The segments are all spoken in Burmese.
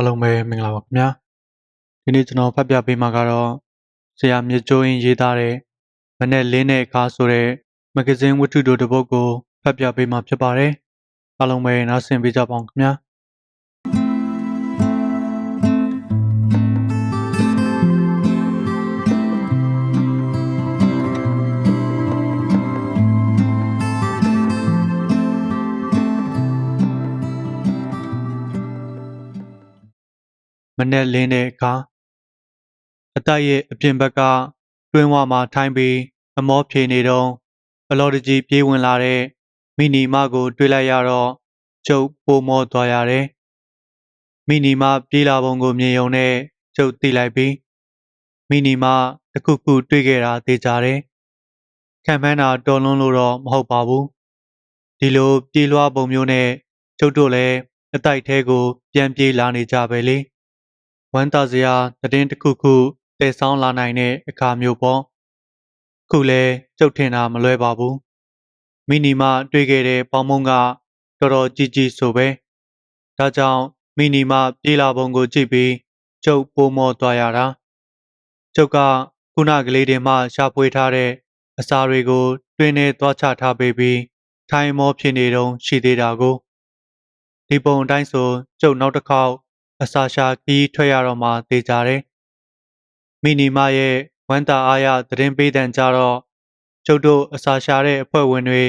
အားလုံးပဲမင်္ဂလာပါခင်ဗျာဒီနေ့ကျွန်တော်ဖတ်ပြပေးမှာကတော့ဆရာမြကျိုးရင်ရေးသားတဲ့မနဲ့လင်းတဲ့အခါဆိုတဲ့မဂဇင်းဝတ္ထုတို့တစ်ပုဒ်ကိုဖတ်ပြပေးမှာဖြစ်ပါတယ်အားလုံးပဲနားဆင်ပေးကြပါအောင်ခင်ဗျာ မနဲ့လင်းတဲ့အခါအတိုက်ရဲ့အပြင်ဘက်ကတွင်းဝမှာထိုင်းပြီးအမောဖြေနေတော့ဘလော်တကြီးပြေးဝင်လာတဲ့မိနီမကို တွေ့လိုက်ရတော့ကျုပ်ပိုမောသွားရတယ်မိနီမပြေးလာပုံကိုမြင်ုံနဲ့ကျုပ်သိလိုက်ပြီးမိနီမတစ်ခုခုတွေ့ခဲ့တာသိကြတယ်ခံမှန်းတာတော်လွန်းလို့တော့မဟုတ်ပါဘူးဒီလိုပြေးလွှားပုံမျိုးနဲ့ကျုပ်တို့လည်းအတိုက်သေးကို ပြန်ပြေးလာနေကြပဲလေ ဝမ်းသာစရာသတင်းတစ်ခုခုတည်ဆောင်းလာနိုင်တဲ့အခါမျိုးပေါ့ခုလဲကျုပ်ထင်တာမလွဲပါဘူးမိနီမတွေ့ခဲ့တဲ့ပေါင်းမုံကတော်တော်ကြီးကြီးဆိုပဲဒါကြောင့်မိနီမပြေးလာပုံကိုကြည့်ပြီးကျုပ်ပိုမောသွားရတာကျုပ်ကခုနကလေးတွေမှရှာဖွေထားတဲ့အစာတွေကို တွင်းထဲသွားချထားပေးပြီးထိုင်မောဖြစ်နေတုံးရှိသေးတာကိုဒီပုံအတိုင်းဆိုကျုပ်နောက်တစ်ခေါက် အစာရှာခီးထွက်ရတော့မှသေချာတယ်မိနီမရဲ့ဝမ်းသာအားရသတင်းပေးတန်ကြတော့ကျုပ်တို့အစာရှာတဲ့အဖွဲ့ဝင်တွေ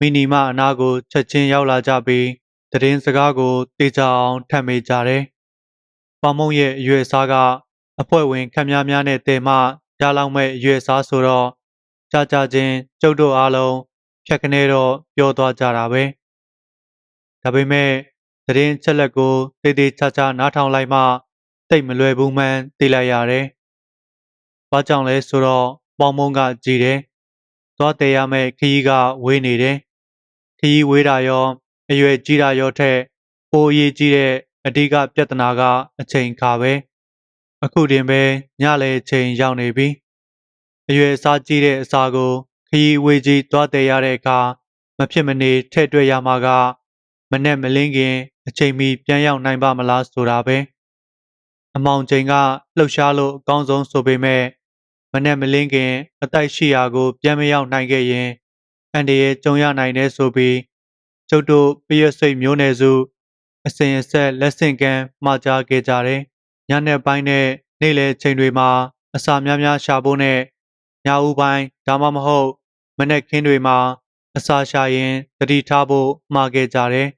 မိနီမအနာကိုချက်ချင်းရောက်လာကြပြီးသတင်းစကားကိုတေချာအောင်ထပ်မေးကြတယ်။ပေါမုံရဲ့အရွယ်စားကအဖွဲ့ဝင်ခက်များများနဲ့တဲမှရလောက်မဲ့အရွယ်စားဆိုတော့ကြာကြာချင်းကျုပ်တို့အားလုံးဖြတ်ကနေတော့ပြောသွားကြတာပဲ။ဒါပေမဲ့ သတင်းချက်လက်ကိုတေးသေးချာချာနားထောင်လိုက်မှတိတ်မလွယ်ဘူးမှန်းသိလိုက်ရတယ်။ဘာကြောင့်လဲဆိုတော့ပေါမုံကကြည်တယ်။သွားတယ်ရမယ့်ခရီးကဝေးနေတယ်။ခရီးဝေးတာရောအရွယ်ကြီးတာရောထက်ပိုအရေးကြီးတဲ့အဓိကပြဿနာကအချိန်ခါပဲ။အခုတင်ပဲညလေချိန်ရောက်နေပြီ။အရွယ်စားကြီးတဲ့အစာကိုခရီးဝေးကြီးသွားတယ်ရတဲ့အခါမဖြစ်မနေထဲ့တွေ့ရမှာက မနဲ့မလင်းခင်အချိန်မီပြန်ရောက်နိုင်ပါမလားဆိုတာပဲအမောင်ချိန်ကလှုပ်ရှားလို့အကောင်းဆုံးဆိုပေမဲ့မနဲ့မလင်းခင်အတိုက်ရှိရာကို ပြန်မရောက်နိုင်ခဲ့ရင်အန်တရဲ့ကြုံရနိုင်တဲ့ဆိုပြီးကျုပ်တို့ပြည့်စိတ်မျိုးနယ်စုအစဉ်အဆက်လက်ဆင့်ကမ်းမှာကြားခဲ့ကြတယ်ညနေပိုင်းနဲ့နေ့လယ်ချိန်တွေမှာအစာများများရှာဖို့နဲ့ညဦးပိုင်းဒါမှမဟုတ် မနေ့ခင်းတွေမှာအစာရှာရင်တတိထားဖို့မှာခဲ့ကြတယ်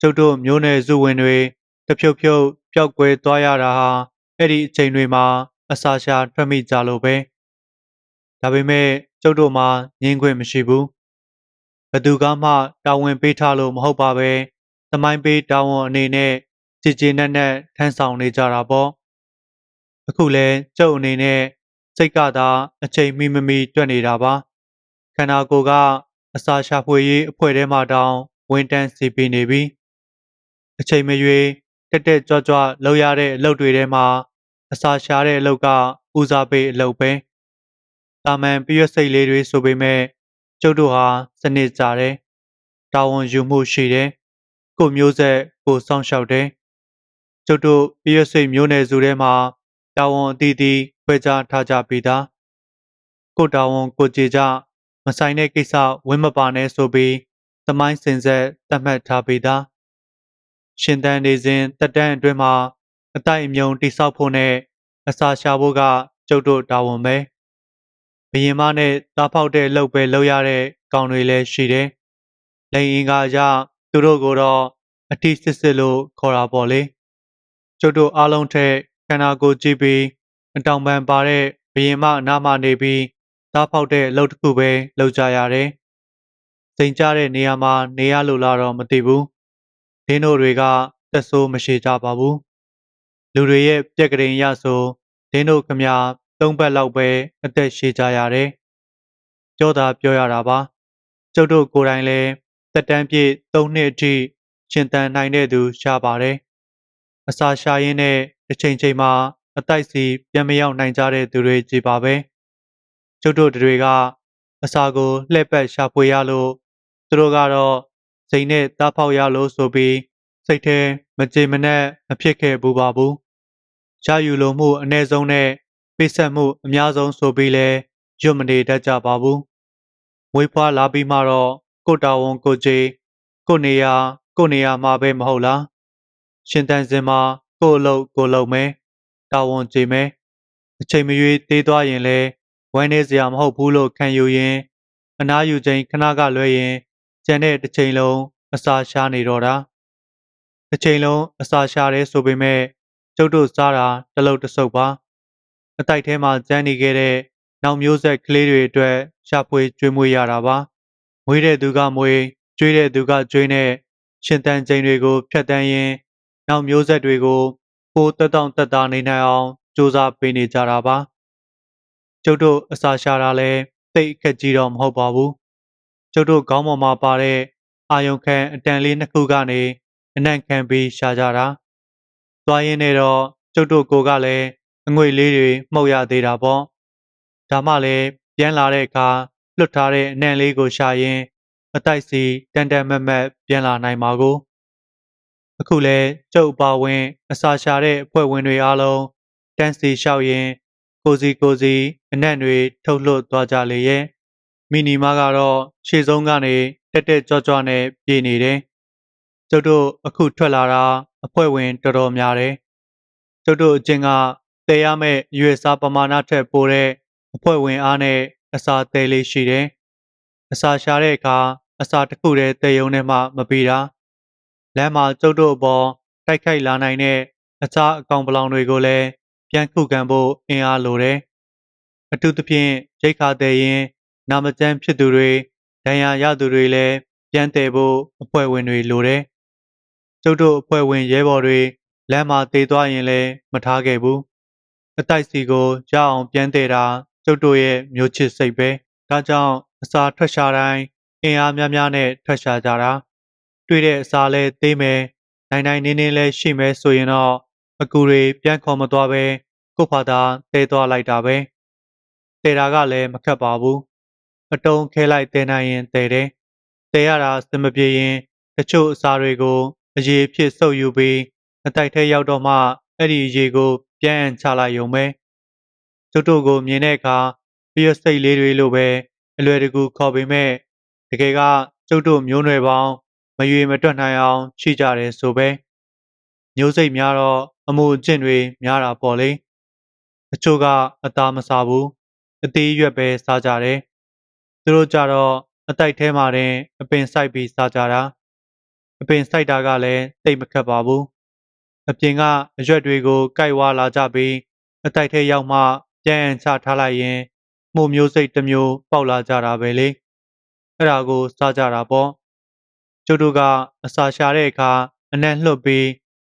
ကျုပ်တို့မျိုးနယ်စုဝင်တွေတဖြုတ်ဖြုတ်ပျောက်ကွယ်သွားရတာဟာအဲ့ဒီအချိန်တွေမှာ အစာရှာထွက်မိကြလို့ပဲဒါပေမဲ့ကျုပ်တို့မှာငင်းခွင့်မရှိဘူးဘသူကမှတာဝန်ပေးထားလို့မဟုတ်ပါပဲသမိုင်းပေးတာဝန်အနေနဲ့ကြည်ကြည်နက်နက်ထမ်းဆောင်နေကြတာပေါ့အခုလဲကျုပ်အနေနဲ့စိတ်ကသာအချိန်မီမမီတွက်နေတာပါခန္ဓာကိုယ်ကအစာရှာဖွေရေးအဖွဲ့ထဲမှာတောင်ဝင်တန်းစီပီနေပြီ အချိန်မရွေးတက်တက်ကြွကြွလှုပ်ရတဲ့အလုပ်တွေထဲမှာအစာရှာတဲ့အလုပ်ကဦးစားပေးအလုပ်ပဲတာမန်ပြည့်စိတ်လေးတွေဆိုပေမဲ့ကျုပ်တို့ဟာစနစ်ကြတယ်တာဝန်ယူမှုရှိတယ်ကိုမျိုးဆက်ကိုစောင့်ရှောက်တယ်ကျုပ်တို့ပြည့်စိတ်မျိုးနယ်စုထဲမှာတာဝန်အသီးသီးခွဲခြားထားကြပြီးသားကိုတာဝန်ကိုကြည်ကြမဆိုင်တဲ့ကိစ္စဝင်းမပါနဲ့ဆိုပြီးသမိုင်းစင်ဆက်သတ်မှတ်ထားပြီးသား ရှင်သန်နေစဉ်တက်တန်းအတွင်းမှာအတိုက်အမြုံတိဆောက်ဖို့နဲ့အစာရှာဖို့ကကျုပ်တို့တာဝန်ပဲဘရင်မနဲ့သားဖောက်တဲ့လှုပ်ပဲလှုပ်ရတဲ့ကောင်တွေလည်းရှိတယ်လိန်အင်ကရသူတို့ကိုတော့အတိစစ်စစ်လို့ခေါ်တာပေါ့လေကျုပ်တို့အားလုံးထက်ခန္ဓာကိုယ်ကြည့်ပြီးအတောင်ပံပါတဲ့ဘရင်မအနားမှာနေပြီးသားဖောက်တဲ့အလုပ်တစ်ခုပဲလုပ်ကြရတယ်စိန်ကြတဲ့နေရာမှာနေရလို့လာတော့မသိဘူး ဒင်းတို့တွေကတက်ဆိုးမရှိကြပါဘူးလူတွေရဲ့ပြက်ကလေးရဆိုဒင်းတို့ခမသုံးပတ်လောက်ပဲအသက်ရှည်ကြရတယ်ပြောတာပြောရတာပါကျုပ်တို့ကိုယ်တိုင်လည်းတက်တန်းပြည့်၃နှစ်အထိရှင်သန်နိုင်တဲ့သူရှားပါတယ်အစာရှာရင်းနဲ့တစ်ချိန်ချိန်မှာအတိုက်စီပြန်မရောက်နိုင်ကြတဲ့သူတွေကြည်ပါပဲကျုပ်တို့တွေကအစာကိုလှည့်ပတ်ရှာဖွေရလို့သူတို့ကတော့ စိန်နဲ့တားဖောက်ရလို့ဆိုပြီးစစိတ်ထဲမကြေမနက်မဖြစ်ခဲ့ဘူးပါဘူးရယူလိုမှုအ ਨੇ ဆုံးနဲ့ပိတ်ဆက်မှုအများဆုံးဆိုပြီးလဲရွတ်မနေတတ်ကြပါဘူးမွေးဖွားလာပြီးမှတော့ကိုတာဝန်ကိုကြေကိုနေရာကိုနေရာမှာပဲမဟုတ်လားရှင်တန်စင်မှာကိုအလုပ်ကိုလုပ်မယ်တာဝန်ကြေမယ်အချိန်မရွေးသေးသွားရင်လဲဝမ်းနေစရာမဟုတ်ဘူးလို့ခံယူရင်အနားယူချိန်ခဏကလွဲရင် ကျန်တဲ့တစ်ချိန်လုံးအစာရှားနေတော့တာတစ်ချိန်လုံးအစာရှားတယ်ဆိုပေမဲ့ကျုပ်တို့စားတာတလုတ်တဆုပ်ပါအတိုက်ထဲမှာကျန်းနေခဲ့တဲ့နောက်မျိုးဆက်ကလေးတွေအတွက်ရှာဖွေကျွေးမွေးရတာပါမွေးတဲ့သူကမွေးကျွေးတဲ့သူကကျွေးနဲ့ရှင်တန်ချိန်တွေကိုဖျက်တမ်းရင်းနောက်မျိုးဆက်တွေကိုပိုးတက်တောင့်တက်တာနေနိုင်အောင်စူးစမ်းပေးနေကြတာပါကျုပ်တို့အစာရှာတာလဲသိအခက်ကြီးတော့မဟုတ်ပါဘူး ကျုပ်တို့ခေါင်းပေါ်မှာပါတဲ့အာယုံခံအတန်လေးနှစ်ခုကနေအနံ့ခံပြီးရှာကြတာသွားရင်းနဲ့တော့ကျုပ်တို့ကိုကလည်းအငွေလေးတွေမှုတ်ရသေးတာပေါ့ဒါမှလည်းပြန်လာတဲ့အခါလွတ်ထားတဲ့အနံ့လေးကိုရှာရင်းအတိုက်စီတန်တန်မတ်မတ်ပြန်လာနိုင်ပါကိုအခုလဲကျုပ်အပါဝင်အစာရှာတဲ့အဖွဲ့ဝင်တွေအားလုံးတန်းစီလျှောက်ရင်းကိုစီကိုစီအနံ့တွေထုတ်လွှတ်သွားကြလေရဲ့ မီနီမာကတော့ရှေ့ဆုံးကနေတက်တက်ကြွကြွနဲ့ပြေးနေတယ်ကျုပ်တို့အခုထွက်လာတာအဖွဲ့ဝင်တော်တော်များတယ်ကျုပ်တို့အချင်းကတည်ရမယ့်ရွေစာပမာဏထက်ပိုတဲ့အဖွဲ့ဝင်အားနဲ့အစာတဲလေးရှိတယ်အစာရှာတဲ့အခါအစာတစ်ခုတည်းတဲယုံနဲ့မှမပြီးတာလမ်းမှာကျုပ်တို့အပေါ်တိုက်ခိုက်လာနိုင်တဲ့အခြားအကောင်ပလောင်တွေကိုလည်းပြန်ခုခံဖို့အင်အားလိုတယ်အထူးသဖြင့်ရိတ်ခါတဲ့ရင် နာမကျန်းဖြစ်သူတွေဒဏ်ရာရသူတွေလည်းပြန်တည်ဖို့အဖွဲ့ဝင်တွေလိုတယ်ကျုပ်တို့အဖွဲ့ဝင်ရဲဘော်တွေလမ်းမှာတေသွားရင်လည်းမထားခဲ့ဘူးအတိုက်စီကိုရအောင်ပြန်တည်တာကျုပ်တို့ရဲ့မျိုးချစ်စိတ်ပဲဒါကြောင့်အစာထွက်ရှာတိုင်းအင်အားများများနဲ့ထွက်ရှာကြတာတွေ့တဲ့အစာလဲသေးမယ်နိုင်နိုင်နေနေလဲရှိမယ်ဆိုရင်တော့အကူတွေပြန်ခေါ်မသွားပဲကို့ဖာသာတဲသွားလိုက်တာပဲတဲတာကလည်းမခက်ပါဘူး အတုံးခဲလိုက်တဲနိုင်ရင်တဲတယ်တဲရတာစင်မပြေရင်တချို့အစာတွေကိုအရေးဖြစ်ဆုပ်ယူပြီးအတိုက်ထဲရောက်တော့မှအဲ့ဒီအရေးကိုပြန်အံချလိုက်ရုံပဲကျုပ်တို့ကိုမြင်တဲ့အခါပြည့်စိတ်လေးတွေလိုပဲအလွယ်တကူခေါ်ပေမဲ့တကယ်ကကျုပ်တို့မျိုးနွယ်ပေါင်းမရွေမတွက်နိုင်အောင်ရှိကြတယ်ဆိုပဲမျိုးစိတ်များတော့အမှုအကျင့်တွေများတာပေါ့လေအချို့ကအသားမစားဘူးအသေးရွက်ပဲစားကြတယ် သူတို့ကြတော့အတိုက်ထဲမှာတင်အပင်စိုက်ပြီးစားကြတာအပင်စိုက်တာကလည်းတိတ်မခက်ပါဘူးအပြင်ကအရွက်တွေကိုကြိုက်ဝါလာကြပြီးအတိုက်ထဲရောက်မှပြန်အံချထားလိုက်ရင်မှုမျိုးစိတ်တစ်မျိုးပေါက်လာကြတာပဲလေအဲ့ဒါကိုစားကြတာပေါ့ကျုပ်တို့ကအစာရှာတဲ့အခါအနံ့လွတ်ပြီး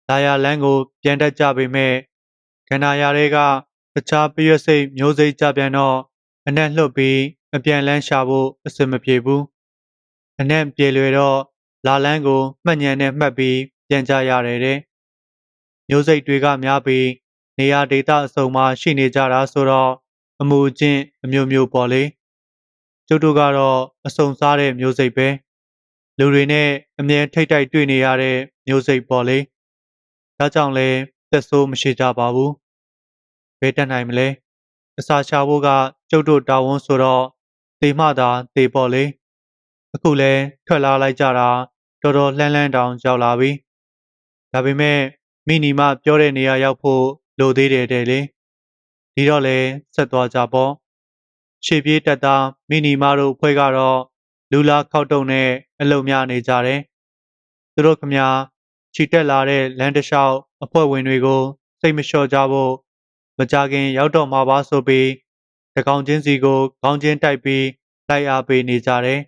လာရလန်းကိုပြန်တက်ကြပေမဲ့ကန္နာရတွေကတခြားပြည့်စိတ်မျိုးစိတ်ကြပြန်တော့အနံ့လွတ်ပြီး အပြန်လန်းရှာဖို့အဆင်မပြေဘူးအနံ့ပြေလွယ်တော့လာလန်းကိုမှတ်ညံနဲ့မှတ်ပြီးပြန်ကြရတယ်တဲ့မျိုးစိတ်တွေကများပြီးနေရာဒေသအစုံမှာရှိနေကြတာဆိုတော့အမှုအကျင့်အမျိုးမျိုးပေါ့လေကျုပ်တို့ကတော့အစုံစားတဲ့မျိုးစိတ်ပဲလူတွေနဲ့အမြဲထိတ်တိုက်တွေ့နေရတဲ့မျိုးစိတ်ပေါ့လေဒါကြောင့်လဲသက်ဆိုးမရှိကြပါဘူးဘယ်တက်နိုင်မလဲအစာချဖို့ကကျုပ်တို့တာဝန်ဆိုတော့ သေမှသာသေပေါ့လေအခုလဲထွက်လာလိုက်ကြတာတော်တော်လှမ်းလှမ်းတောင်ရောက်လာပြီဒါပေမဲ့မိနီမပြောတဲ့နေရာရောက်ဖို့လိုသေးတယ်တဲ့လေဒီတော့လဲဆက်သွားကြပေါ့ရှေ့ပြေးတက်သားမိနီမတို့ဖွဲ့ကတော့လူလာခောက်တုံနဲ့အလုံများနေကြတယ်သူတို့ခမချီတက်လာတဲ့လမ်းတစ်လျှောက်အဖွဲ့ဝင်တွေကို စိတ်မလျှော့ကြဖို့မကြခင်ရောက်တော့မှာပါဆိုပြီး တကောင်ချင်းစီကိုခေါင်းချင်းတိုက်ပြီးလိုက်အားပေးနေကြတယ်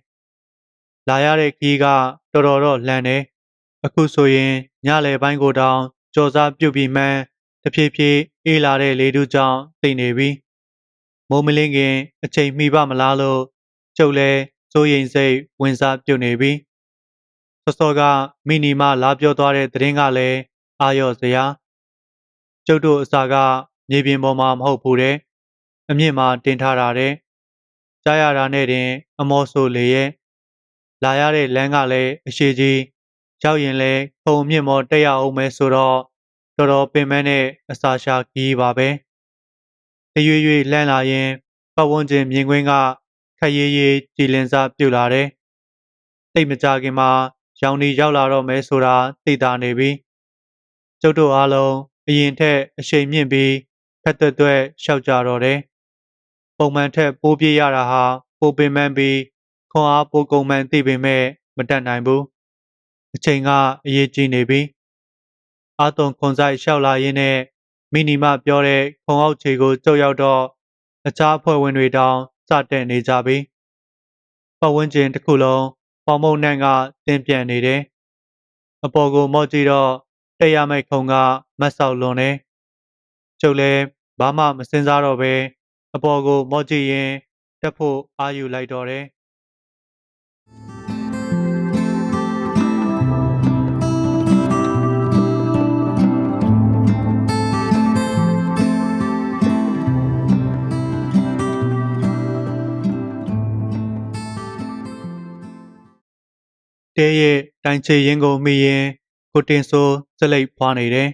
။လာရတဲ့ခီးကတော်တော်တော့လှမ်းတယ်။အခုဆိုရင်ညလယ်ပိုင်းကိုတောင်ကြော်စားပြုတ်ပြီးမှန်းတဖြည်းဖြည်းအေးလာတဲ့လေတူးကြောင့်သိနေပြီ။မိုးမလင်းခင် အချိန်မှီပါမလားလို့ကျုပ်လဲစိုးရိမ်စိတ်ဝင်စားပြုတ်နေပြီ။စောစောကမိနီမလာပြောသွားတဲ့သတင်းကလည်းအာရော့စရာကျုပ်တို့အစာကမြေပြင်ပေါ်မှာမဟုတ်ဘူးတဲ့ အမြင့်မှာတင်ထားတာတဲ့ကြားရတာနဲ့တင် အမောဆိုလေရဲ့လာရတဲ့လမ်းကလည်းအရှိကြီးရောက်ရင်လဲခုံမြင့်မော်တက်ရအောင်မဲဆိုတော့တော်တော်ပင်ပန်းတဲ့အစာရှာခီးပါပဲတရွေ့ရွေ့လှမ်းလာရင်ပတ်ဝန်းကျင်မြင်ကွင်းကခက်ရေးရေးကြည်လင်စားပြုတ်လာတယ်တိတ်မကြခင်မှာရောင်နေရောက်လာတော့မဲဆိုတာသိတာနေပြီကျုပ်တို့အားလုံးအရင်ထက်အရှိန်မြင့်ပြီးဖက်သွက်သွက်ရှောက်ကြတော့တယ် ပုံမှန်ထက်ပိုးပြေးရတာဟာပိုပင်ပန်းပြီးခွန်အားပိုကုန်မှန်သိပေမဲ့မတတ်နိုင်ဘူးအချိန်ကအရေးကြီးနေပြီအာသွန်ခွန်ဆိုင်လျှောက်လာရင်းနဲ့မိနီမပြောတဲ့ခွန်အောက်ခြေကိုကြုတ်ရောက်တော့အခြားအဖွဲ့ဝင်တွေတောင်စတက်နေကြပြီပတ်ဝန်းကျင်တစ်ခုလုံးပေါမုံနှံ့ကတင်းပြန့်နေတယ်အပေါ်ကိုမော့ကြည့်တော့တက်ရမယ့်ခုံကမတ်ဆောက်လွန်တယ်ကျုပ်လည်းဘာမှမစင်စားတော့ပဲ အပေါ်ကိုမော့ကြည့်ရင်တက်ဖို့အာယူလိုက်တော့တယ်တဲရဲ့တိုင်ချေရင်ကိုမိရင်ကိုတင်ဆိုးစလိတ်ဖွာနေတယ်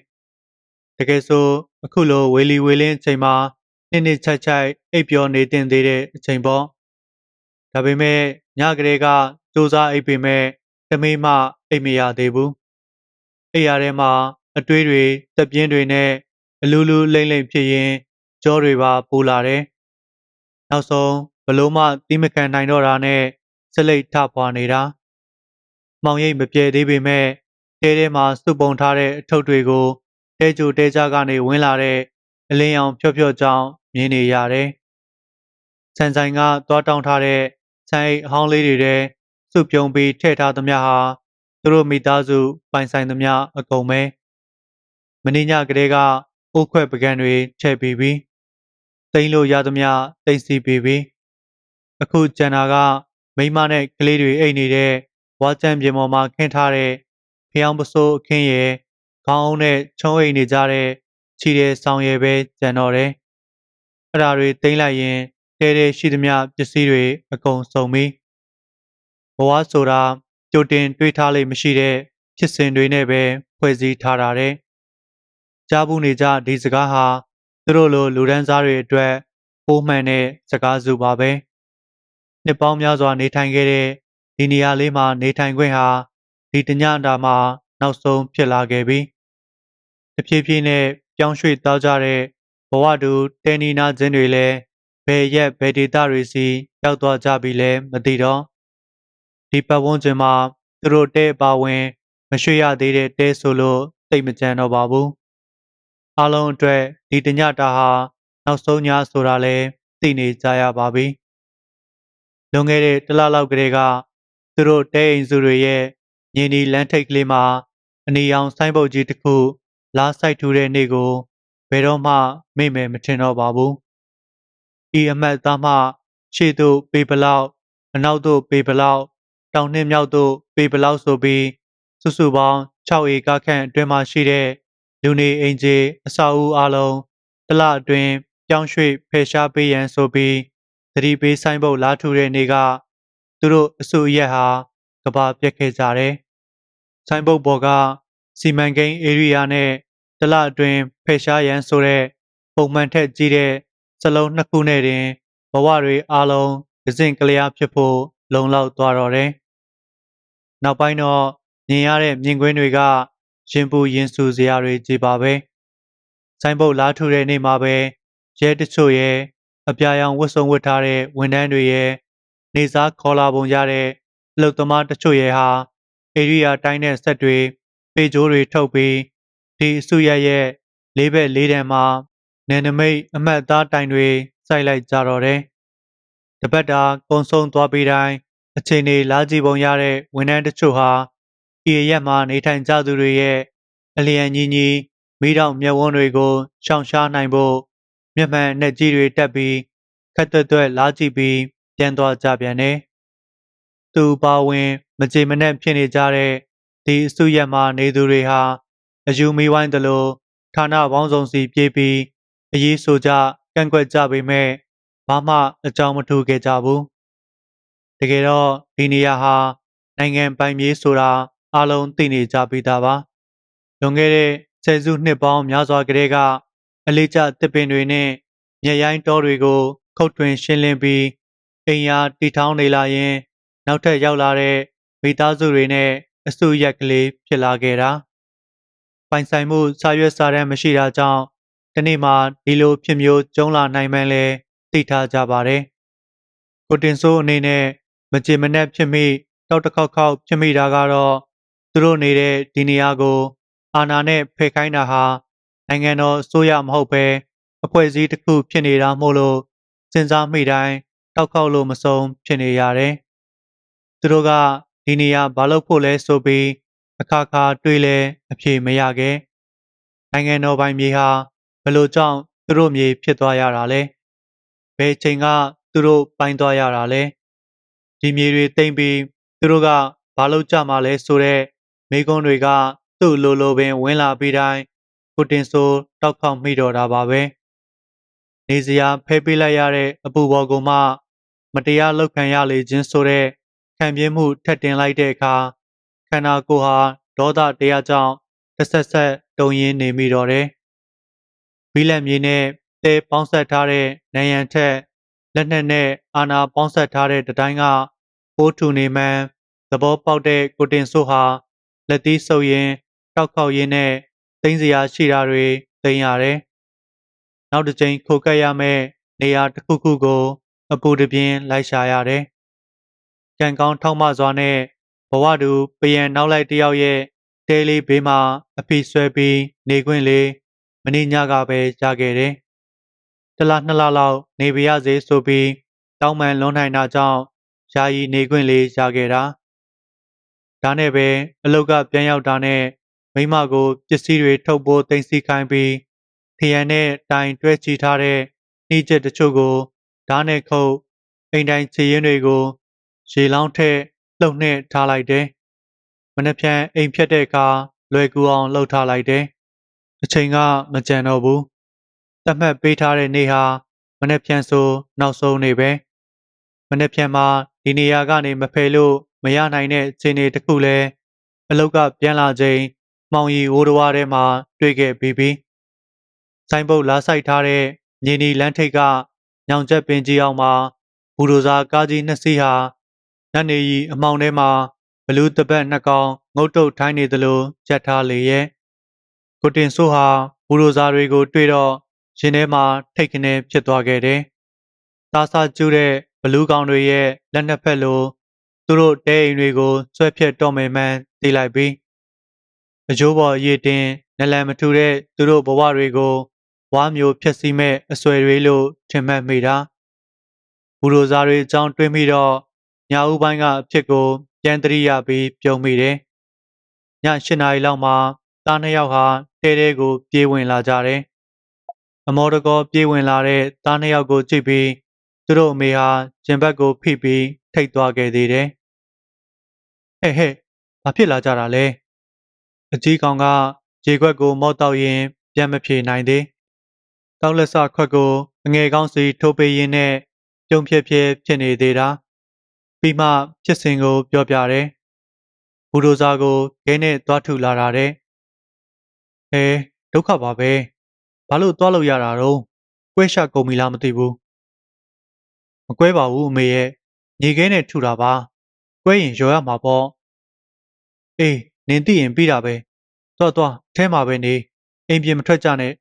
တကယ်ဆိုအခုလိုဝေလီဝေလင်းအချိန်မှာ နှစ်နှစ်ချိုက်ချိုက်အိပ်ပျော်နေတင်သေးတဲ့အချိန်ပေါ့ဒါပေမဲ့ညကလေးကစူးစားအိပ်ပေမဲ့တမေးမှအိပ်မရသေးဘူးအိပ်ရထဲမှာအတွေးတွေတက်ပြင်းတွေနဲ့အလူလူလိမ့်လိမ့်ဖြစ်ရင်ကြောတွေပါပူလာတယ်နောက်ဆုံးဘလို့မှတီးမခံနိုင်တော့တာနဲ့စလိတ်ထဖွာနေတာမောင်ရိပ်မပြေသေးပေမဲ့တဲထဲမှာစုပုံထားတဲ့အထုပ်တွေကိုတဲကြိုတဲကြကနေဝင်လာတဲ့ အလင်းရောင်ဖြော့ဖြော့ကြောင်းမြင်နေရတယ်။ဆန်ဆိုင်ကသွားတောင်းထားတဲ့ဆန်အိတ်အဟောင်းလေးတွေထဲစုပြုံပြီးထည့်ထားသမျှဟာသူတို့မိသားစုပိုင်ဆိုင်သမျှအကုန်ပဲ။မင်းညကလေးကအိုးခွက်ပကံတွေချဲ့ပြီးပြီ။တိမ့်လို့ရသမျှတိတ်စီပြီးပြီ။အခုကျန်တာကမိမနဲ့ကလေးတွေအိတ်နေတဲ့ဝါကျန်ပြင်ပေါ်မှာခင်းထားတဲ့ဖျောင်းပစိုးအခင်းရဲ့ခေါင်းအုံးနဲ့ချုံအိမ်နေကြတဲ့ ခြေတဲ့ဆောင်ရယ်ပဲကျန်တော့တယ်။အဲ့ဓာတွေတိမ့်လိုက်ရင်တဲတဲရှိသမျှပစ္စည်းတွေအကုန်စုံပြီ။ဘဝဆိုတာကြိုတင်တွေးထားလိမ့်မရှိတဲ့ဖြစ်စဉ်တွေနဲ့ပဲဖွဲ့စည်းထားတာတဲ့။ကြားဘူးနေကြဒီစကားဟာသူတို့လိုလူဒန်းစားတွေအတွက်ပိုးမှန်တဲ့စကားစုပါပဲ။နှစ်ပေါင်းများစွာနေထိုင်ခဲ့တဲ့ဒီနေရာလေးမှာနေထိုင်ခွင့်ဟာဒီတညတာမှာနောက်ဆုံးဖြစ်လာခဲ့ပြီ။တဖြည်းဖြည်းနဲ့ ပြောင်းရွှေ့သွားကြတဲ့ဘဝတူတဲနီနာခြင်းတွေလည်းဘယ်ရက်ဘယ်ဒေသတွေစီရောက်သွားကြပြီလဲမသိတော့ဒီပတ်ဝန်းကျင်မှာသူတို့တဲပါဝင် မရွှေ့ရသေးတဲ့တဲဆိုလို့သိမကြံတော့ပါဘူး။အားလုံးအတွက်ဒီတညတာဟာနောက်ဆုံးညဆိုတာလဲသိနေကြရပါပြီ။လွန်ခဲ့တဲ့တလလောက်ကလေးကသူတို့တဲအိမ်စုတွေရဲ့ညင်ဒီလမ်းထိပ်ကလေးမှာအနီရောင်ဆိုင်းပုတ်ကြီးတစ်ခု လာဆိုင်ထူတဲ့နေ့ကိုဘယ်တော့မှမေ့မယ်မထင်တော့ပါဘူး။ဤအမတ်သားမှရှေ့သို့ပေပလောက်အနောက်သို့ပေပလောက်တောင်နှင်းမြောက်သို့ပေပလောက်ဆိုပြီးစုစုပေါင်း6ဧကခန့်အတွင်းမှာရှိတဲ့လူနေအိမ်ကြီးအဆောက်အဦအလုံးတလအတွင်းပြောင်းရွှေ့ဖယ်ရှားပေးရန်ဆိုပြီးသတိပေးဆိုင်ပုတ်လာထူတဲ့နေ့ကသူတို့အစုရက်ဟာကဘာပြက်ခဲ့ကြတယ်။ဆိုင်ပုတ်ပေါ်က စီမံကိန်းဧရိယာနဲ့တလအတွင်းဖယ်ရှားရန်ဆိုတဲ့ပုံမှန်ထက်ကြီးတဲ့စလုံးနှစ်ခုနဲ့တင်ဘဝတွေအားလုံးကစင်ကလျားဖြစ်ဖို့လုံလောက်သွားတော့တယ်။နောက်ပိုင်းတော့မြင်ရတဲ့မြင်ကွင်းတွေကရင်ပူရင်ဆူစရာတွေကြီးပါပဲ။ဆိုင်ပုတ်လားထူတဲ့နေ့မှာပဲရဲတချို့ရဲ့အပြာရောင်ဝတ်စုံဝတ်ထားတဲ့ဝန်ထမ်းတွေရဲ့နေစားခေါ်လာပုံရတဲ့အလုတ်သမားတချို့ရဲ့ဟာဧရိယာတိုင်းတဲ့ဆက်တွေ ပေကြိုးတွေထုတ်ပြီးဒီအစုရရဲ့လေးဘက်လေးတန်မှာနယ်နမိတ်အမတ်သားတိုင်တွေစိုက်လိုက်ကြတော့တယ်။တပတ်တာကုံဆုံးသွားပြီးတိုင်းအချိန်တွေလာကြည့်ပုံရတဲ့ဝန်ထမ်းတချို့ဟာဤရက်မှာနေထိုင်ကြသူတွေရဲ့အလျံကြီးကြီးမိတော့မျက်ဝန်းတွေကိုရှောင်ရှားနိုင်ဖို့မျက်မှန်နဲ့ကြီးတွေတက်ပြီးခက်သွက်သွက်လာကြည့်ပြီးပြန်သွားကြပြန်တယ်။သူပါဝင် မကြေမနက်ဖြစ်နေကြတဲ့ ဒီအစုရက်မှာနေသူတွေဟာအယူမီဝိုင်းတလို့ဌာနပေါင်းစုံစီပြေးပြီးအရေးဆိုကြကန့်ကွက်ကြပေမဲ့ဘာမှအကြောင်းမထူခဲ့ကြဘူးတကယ်တော့ဒီနေရာဟာနိုင်ငံပိုင်မြေးဆိုတာအားလုံးသိနေကြပြီးသားပါလွန်ခဲ့တဲ့ဆယ်စုနှစ်ပေါင်းများစွာကတည်းကအလေးကျတစ်ပင်တွေနဲ့မြက်ရိုင်းတောတွေကိုခုတ်ထွင်ရှင်းလင်းပြီးအိမ်ယာတီထောင်နေလာရင် နောက်ထပ်ရောက်လာတဲ့မိသားစုတွေနဲ့ အစုရက်ကလေးဖြစ်လာခဲ့တာပိုင်ဆိုင်မှုစာရွက်စာတမ်းမရှိတာကြောင့်ဒီနေ့မှဒီလိုဖြစ်မျိုးကျုံလာနိုင်မှန်းလဲသိထားကြပါတယ်ကိုတင်ဆိုးအနေနဲ့မကြေမနက်ဖြစ်မိတောက်တစ်ခေါက်ခေါက်ဖြစ်မိတာကတော့သူတို့နေတဲ့ဒီနေရာကို အာဏာနဲ့ဖယ်ခိုင်းတာဟာနိုင်ငံတော်အစိုးရမဟုတ်ပဲအဖွဲ့အစည်းတစ်ခုဖြစ်နေတာမို့လို့စဉ်းစားမိတိုင်းတောက်ခေါက်လို့မဆုံးဖြစ်နေရတယ်။သူတို့က ဒီနေရာဘာလို့ဖို့လဲဆိုပြီးအခါခါတွေးလဲအဖြေမရခဲ့။နိုင်ငံတော်ပိုင်မြေဟာဘလို့ကြောင့်သူတို့မြေဖြစ်သွားရတာလဲ။ဘယ်ချိန်ကသူတို့ပိုင်သွားရတာလဲ။ဒီမြေတွေတိမ့်ပြီးသူတို့ကဘာလို့ကြမှာလဲဆိုတော့မိကုန်းတွေကသူ့လိုလိုပင်ဝင်လာပြီးတိုင်းကိုတင်ဆိုတောက်ခေါက်မိတော့တာပါပဲနေစရာဖဲပေးလိုက်ရတဲ့အပူပေါ်ကိုမှ မတရားလောက်ခံရလေခြင်းဆိုတဲ့ ခံပြင်းမှုထက်တင်လိုက်တဲ့အခါခန္ဓာကိုယ်ဟာဒေါသတရားကြောင့်တစ်ဆက်ဆက်တုံရင်းနေမိတော့တယ်။ဘီလက်မြေနဲ့တဲပေါင်းဆက်ထားတဲ့နယံထက်လက်နက်နဲ့အာနာပေါင်းဆက်ထားတဲ့တတိုင်းကပိုးထူနေမှန်းသဘောပေါက်တဲ့ကိုတင်ဆိုဟာလက်သီးဆုပ်ရင်တောက်ခေါက်ရင်းနဲ့သိမ်းစရာရှိတာတွေသိမ်းရတယ်။နောက်တစ်ချိန်ခိုကပ်ရမယ့်နေရာတစ်ခုခုကို အပူတပြင်းလိုက်ရှာရတယ်။ ကြံကောင်းထောက်မစွာနဲ့ဘဝတူပယံနောက်လိုက်တယောက်ရဲ့တဲလေးဘေးမှာအဖိဆွဲပြီးနေခွင့်လေးမင်းညကပဲရခဲ့တယ်။တလားနှစ်လားလောက်နေပြရစေဆိုပြီးတောင်းပန်လွန်နိုင်တာကြောင့်ယာယီနေခွင့်လေးရခဲ့တာ။ဒါနဲ့ပဲအလုတ်ကပြန်ရောက်တာနဲ့မိမကိုပစ္စည်းတွေထုတ်ပိုးသိမ်းဆည်းခိုင်းပြီးထရန်နဲ့တိုင်တွဲချီထားတဲ့နှီးချက်တချို့ကိုဓာတ်နဲ့ခုတ်အိမ်တိုင်းခြေရင်းတွေကို ရေလောင်းထက်လှုပ်နဲ့ထားလိုက်တယ်။မနှက်ဖြန်အိမ်ဖြတ်တဲ့အခါလွယ်ကူအောင်လှုပ်ထားလိုက်တယ်။အချိန်ကမကြံတော့ဘူး။တတ်မှတ်ပေးထားတဲ့နေ့ဟာမနှက်ဖြန်ဆိုနောက်ဆုံးနေ့ပဲ။မနှက်ဖြန်မှာဒီနေရာကနေမဖယ်လို့မရနိုင်တဲ့ခြေနေတစ်ခုလဲအလုတ်ကပြန်လာချိန်မှောင်ရီဝိုးတဝါးထဲမှာတွေ့ခဲ့ပြီးပြီ။ဆိုင်ဘုတ်လားဆိုင်ထားတဲ့မြေနီလန်းထိပ်ကညောင်ချက်ပင်ကြီးအောင်မှာဘူဒိုဇာကားကြီးနှစ်စီးဟာ ညနေရီအမောင်ထဲမှာဘလူးတပတ်နှစ်ကောင်ငုတ်တုတ်ထိုင်းနေသလိုကြက်ထားလေရဲ့ကိုတင်ဆိုးဟာဘူဒိုဇာတွေကို တွေ့တော့ရှင်ထဲမှာထိတ်ခနဲဖြစ်သွားခဲ့တယ်။သားစားကျူးတဲ့ဘလူးကောင်တွေရဲ့လက်နှစ်ဖက်လိုသူတို့တဲအိမ်တွေကိုဆွဲဖြတ်တော့မယ်မှန်းသိလိုက်ပြီးအကျိုးပေါ်ရည်တင်နလန်မထူတဲ့သူတို့ဘဝတွေကိုဝါမျိုးဖြက်စီးမဲ့အဆွဲတွေလို့ထင်မှတ်မိတာဘူရိုဇာတွေအကြောင်းတွေးမိတော့ ညာဦးပိုင်းကအဖြစ်ကိုပြန်တရိရပြီးပြုံးမိတယ်ည၈နာရီလောက်မှာသားနှစ်ယောက်ဟာတဲတဲကို ပြေးဝင်လာကြတယ်အမော်တကောပြေးဝင်လာတဲ့သားနှစ်ယောက်ကိုကြည့်ပြီးသူတို့အမေဟာကျင်ဘက်ကိုဖိပြီးထိတ်သွားခဲ့သေးတယ်ဟဲ့ဟဲ့ဘာဖြစ်လာကြတာလဲအကြီးကောင်ကရေခွက်ကို မော့တောက်ရင်ပြန်မဖြေနိုင်သေးတောက်လက်စခွက်ကိုအငယ်ကောင်းစီထိုးပေးရင်းနဲ့ပြုံဖြစ်ဖြစ်ဖြစ်နေသေးတာ ပြီးမှဖြစ်စဉ်ကို ပြောပြတယ်ဘူဒိုဇာကိုခဲနဲ့သွားထုလာတာတဲ့ဟဲဒုက္ခပါပဲဘာလို့သွားလို့ရတာတော့ကွဲရှာကုန်ပြီလားမသိဘူးမကွဲပါဘူးအမေရဲ့ညီခဲနဲ့ထုတာပါကွဲရင်ရော်ရမှာပေါ့အေးနင်သိရင်ပြီးတာပဲသွားသွားထဲမှာပဲနေအိမ်ပြင်မထွက်ကြနဲ့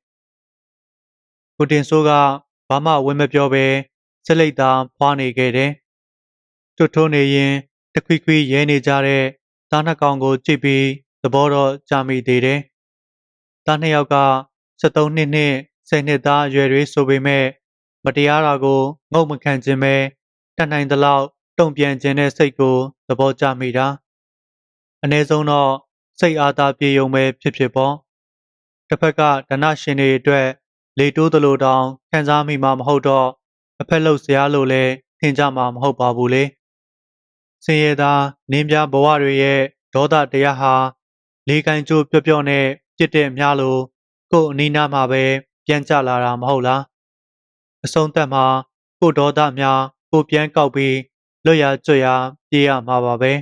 ကိုတင်ဆိုးကဘာမှဝင်မပြောဘဲစလိတ်သာဖွာနေခဲ့တယ် တွတ်ထိုးနေရင်တခွိခွိရဲနေကြတဲ့သားနှစ်ကောင်ကိုကြည့်ပြီးသဘောတော့ကြာမိသေးတယ်သားနှစ်ယောက်က73နှစ်နဲ့10နှစ်သားအရွယ်တွေဆိုပေမဲ့မတရားတာကိုငုံမခံခြင်းပဲတတ်နိုင်သလောက်တုံ့ပြန်ခြင်းတဲ့စိတ်ကိုသဘောကျမိတာအ ਨੇ ဆုံးတော့စိတ်အားသာပြေယုံပဲဖြစ်ဖြစ်ပေါ့တစ်ဖက်ကဒဏရှင်တွေအတွက်လေတိုးသလိုတောင်ခံစားမိမှာမဟုတ်တော့အဖက်လှုပ်စရာလို့လဲထင်ကြမှာမဟုတ်ပါဘူးလေ စင်ရသာနင်းပြဘဝတွေရဲ့ဒေါသတရားဟာလေကန်ကျိုးပျော့ပျော့နဲ့ပြစ်တဲ့များလို့ကို့အနီးနားမှာပဲပြန်ကျလာတာမဟုတ်လားအဆုံးသက်မှာကို့ဒေါသများကိုပြန်ကောက်ပြီးလွတ်ရကျွတ်ရပြေးရမှာပါပဲ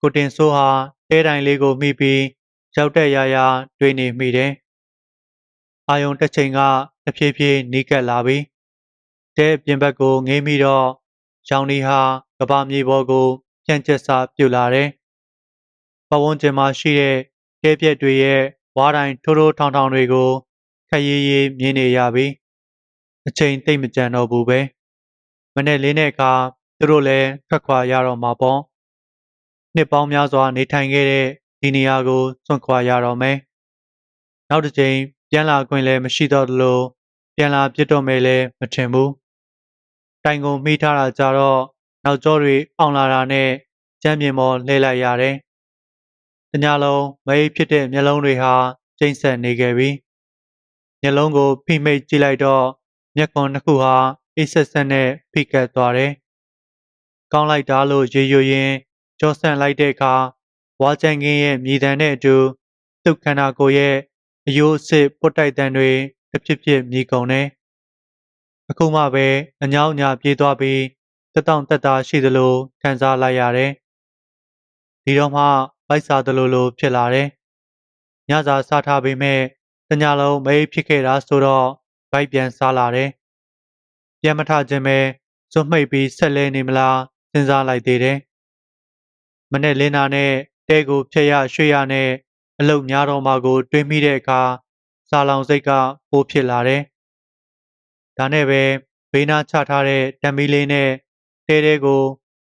ကိုတင်ဆိုးဟာတဲတိုင်လေးကိုမိပြီးရောက်တဲ့ရာရာတွေးနေမိတယ်။အာယုံတစ်ချိန်ကတဖြည်းဖြည်းနီးကပ်လာပြီးတဲပြင်ဘက်ကိုငေးမိတော့ရောင်နီဟာ ကဘာမြေပေါ်ကိုပြန့်ကျက်စာပြုတ်လာတယ်။ပဝန်းကျင်မှာရှိတဲ့တဲပြက်တွေရဲ့ဝါတိုင်းထိုးထိုးထောင်ထောင်တွေကိုခက်ရေးရေးမြင်နေရပြီးအချိန်သိမ့်မကြံတော့ဘူးပဲ။မနေ့လေးနဲ့အခါသူတို့လည်းထွက်ခွာရတော့မှာပေါ့။နှစ်ပေါင်းများစွာနေထိုင်ခဲ့တဲ့ဒီနေရာကိုစွန့်ခွာရတော့မယ်။နောက်တစ်ချိန်ပြန်လာခွင့်လည်းမရှိတော့သလိုပြန်လာပြစ်တော့မယ်လည်းမထင်ဘူး။တိုင်ကုန်မိထားတာကြတော့ နောက်ကျောတွေအောင်လာတာနဲ့ကြမ်းမြင်ပေါ်လှည့်လိုက်ရတယ်။တညလုံးမိတ်ဖြစ်တဲ့မျက်လုံးတွေဟာကျိမ့်ဆက်နေခဲ့ပြီ။မျက်လုံးကိုဖိမိတ်ကြည့်လိုက်တော့မျက်ခွန်တစ်ခုဟာအိတ်ဆက်ဆက်နဲ့ဖိကတ်သွားတယ်။ကောင်းလိုက်တာလို့ရေရွရင်းကြောဆန့်လိုက်တဲ့အခါဝါချန်ကင်းရဲ့မြေတံနဲ့အတူသူ့ခန္ဓာကိုယ်ရဲ့အယိုးအစ်ပုတ်တိုက်တံတွေတစ်ဖြစ်ဖြစ်မြည်ကုန်တယ်။အခုမှပဲအညောင်းညာပြေးသွားပြီး တက်တောင့်တက်တာရှိသလိုခံစားလိုက်ရတယ်။ဒီတော့မှဗိုက်စာသလိုလိုဖြစ်လာတယ်။ညစာစားထားပေမဲ့တညလုံးမအေးဖြစ်ခဲ့တာဆိုတော့ဗိုက်ပြန်စားလာတယ်။ပြန်မထခြင်းပဲစွန့်မိတ်ပြီးဆက်လဲနေမလားစဉ်းစားလိုက်သေးတယ်။မနေ့လင်းနာနဲ့တဲကိုဖျက်ရရွှေ့ရနဲ့အလုတ်များတော်မှာကို တွေးမိတဲ့အခါစာလောင်စိတ်ကပိုးဖြစ်လာတယ်။ဒါနဲ့ပဲဘေးနားချထားတဲ့တံမီလေးနဲ့ တဲတဲကို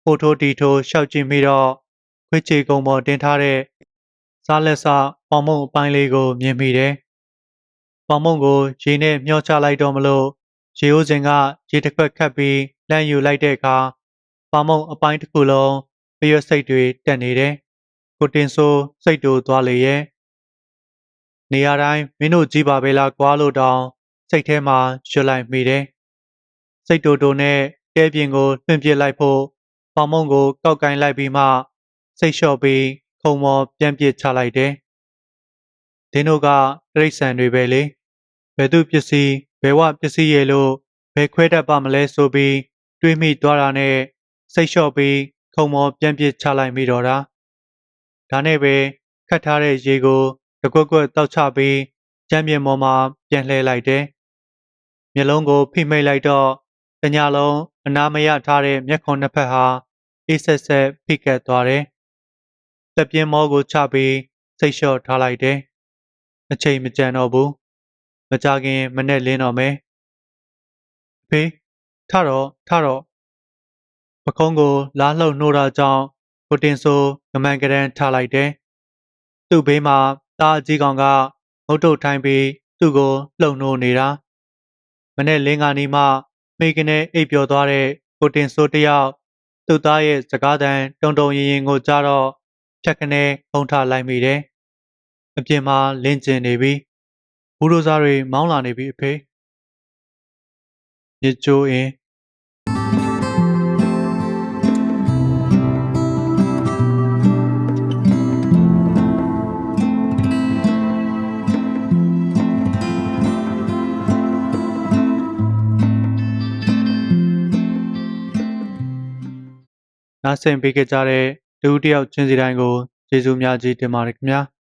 ဖိုထိုးတီထိုးရှောက်ကြည့်ပြီးတော့ခွေးချေကုံပေါ်တင်ထားတဲ့စားလက်စပေါင်မုံအပိုင်းလေးကိုမြင်မိတယ်။ပေါင်မုံကိုရေနဲ့မျောချလိုက်တော့မလို့ရေအိုးစင်ကရေတစ်ခွက်ခတ်ပြီးလန့်ယူလိုက်တဲ့အခါပေါင်မုံအပိုင်းတစ်ခုလုံးပရွက်စိတ်တွေတက်နေတယ်။ကိုတင်ဆိုးစိတ်တူသွားလေရဲ့နေရာတိုင်းမင်းတို့ကြည်ပါပဲလားကွာလို့တောင်းစိတ်ထဲမှာရွတ်လိုက်မိတယ်။စိတ်တူတူနဲ့ တဲပြင်ကိုလွှင့်ပစ်လိုက်ဖို့ပေါင်မုံကိုကောက်ကင်လိုက်ပြီးမှစိတ်လျှော့ပြီးခုံမော်ပြန်ပစ်ချလိုက်တယ်။ဒင်းတို့ကတရိတ်ဆန်တွေပဲလေ။ဘယ်သူပစ္စည်းဘယ်ဝပစ္စည်းရဲ့လို့ဘယ်ခွဲတတ်ပါမလဲဆိုပြီးတွေးမိသွားတာနဲ့စိတ်လျှော့ပြီးခုံမော်ပြန်ပစ်ချလိုက်မိတော့တာ။ဒါနဲ့ပဲခတ်ထားတဲ့ရေကိုတကွက်ကွက်တောက်ချပြီးကြမ်းပြင်ပေါ်မှာပြန်လှည့်လိုက်တယ်။မျက်လုံးကိုဖိမိတ်လိုက်တော့ တညလုံးအနာမရထားတဲ့မျက်ခုံနှစ်ဖက်ဟာအေးဆက်ဆက်ဖိကတ်သွားတယ်။တက်ပြင်းမောကိုချပြီးစိတ်လျှော့ထားလိုက်တယ်။အချိန်မကြံတော့ဘူး။မကြခင်မနဲ့လင်းတော့မယ်။ဖေးထတော့ထတော့ပကုံးကိုလားလှုပ်နှိုးတာကြောင့်ကိုတင်ဆိုငမန်ကရန်ထားလိုက်တယ်။သူ့ဘေးမှာတားကြီးကောင်ကမုတ်တုတ်ထိုင်ပြီးသူ့ကိုလှုပ်နှိုးနေတာ။မနဲ့လင်းကနီမှ မိကနေအိပ်ပျော်သွားတဲ့ကိုတင်ဆိုတယောက်သူ့သားရဲ့စကားတန်တုံတုံရင်ရင်ကိုကြားတော့ဖြတ်ကနေခုံထလိုက်မိတယ်။အပြင်မှာလင်းကျင်နေပြီ။ဘူရိုဇာတွေမောင်းလာနေပြီအဖေ။ညချိုးအင်း နားဆင်ပေးခဲ့ကြတဲ့ဒုတိယချင်းစီတိုင်းကိုကျေးဇူးများကြီးတင်ပါတယ်ခင်ဗျာ။